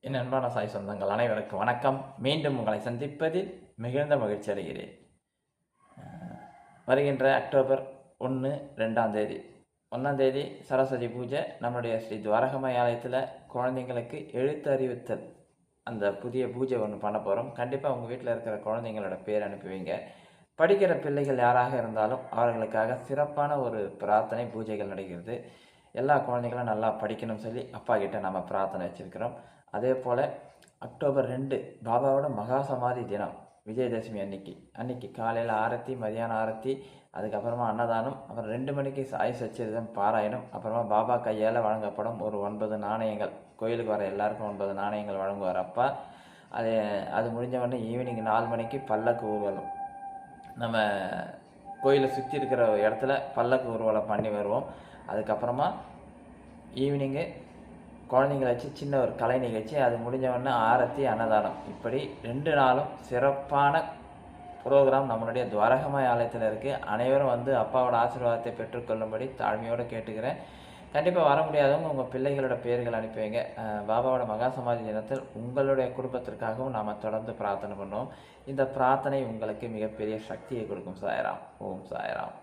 என் அன்பான சாய் சொந்தங்கள் அனைவருக்கும் வணக்கம். மீண்டும் உங்களை சந்திப்பதில் மிகுந்த மகிழ்ச்சி அடைகிறேன். வருகின்ற அக்டோபர் ஒன்று ரெண்டாம் தேதி. ஒன்றாம் தேதி சரஸ்வதி பூஜை. நம்முடைய ஸ்ரீ துவாரகமய ஆலயத்தில் குழந்தைங்களுக்கு எழுத்து அறிவித்தல். அந்த புதிய பூஜை ஒன்று பண்ண போகிறோம் கண்டிப்பாக உங்கள் வீட்டில் இருக்கிற குழந்தைங்களோட பேர் அனுப்புவீங்க. படிக்கிற பிள்ளைகள் யாராக இருந்தாலும் அவர்களுக்காக சிறப்பான ஒரு பிரார்த்தனை பூஜைகள் நடக்கிறது. எல்லா குழந்தைகளும் நல்லா படிக்கணும்னு சொல்லி அப்பா கிட்டே நம்ம பிரார்த்தனை வச்சுருக்கிறோம். அதே போல் அக்டோபர் ரெண்டு பாபாவோட மகா சமாதி தினம் விஜயதசமி அன்னைக்கு. அன்னைக்கு காலையில் ஆரத்தி மதியானம் ஆரத்தி அதுக்கப்புறமா அன்னதானம் அப்புறம் ரெண்டு மணிக்கு சாய் சச்சரிதம் பாராயணம் அப்புறமா பாபா கையால் வழங்கப்படும் ஒரு ஒன்பது நாணயங்கள். கோயிலுக்கு வர எல்லாருக்கும் ஒன்பது நாணயங்கள் வழங்குவார் அப்பா. அது அது முடிஞ்ச உடனே ஈவினிங் நாலு மணிக்கு பல்லக்கு ஊர்வலம். நம்ம கோயிலை சுற்றி இருக்கிற இடத்துல பல்லக்கு ஊர்வலம் பண்ணி வருவோம். அதுக்கப்புறமா ஈவினிங்கு குழந்தைங்கள வச்சு சின்ன ஒரு கலை நிகழ்ச்சி அது முடிஞ்சவொன்னே ஆரத்தி அன்னதானம். இப்படி ரெண்டு நாளும் சிறப்பான ப்ரோக்ராம் நம்மளுடைய துவாரகமாய் ஆலயத்தில் இருக்குது அனைவரும் வந்து அப்பாவோட ஆசீர்வாதத்தை பெற்றுக்கொள்ளும்படி தாழ்மையோடு கேட்டுக்கிறேன். கண்டிப்பாக வர முடியாதவங்க உங்கள் பிள்ளைகளோட பேர்கள் அனுப்பி வைங்க பாபாவோட மகா சமாதி தினத்தில் உங்களுடைய குடும்பத்திற்காகவும் நாம் தொடர்ந்து பிரார்த்தனை பண்ணுவோம். இந்த பிரார்த்தனை உங்களுக்கு மிகப்பெரிய சக்தியை கொடுக்கும் சாயராம். ஓம் சாயராம்.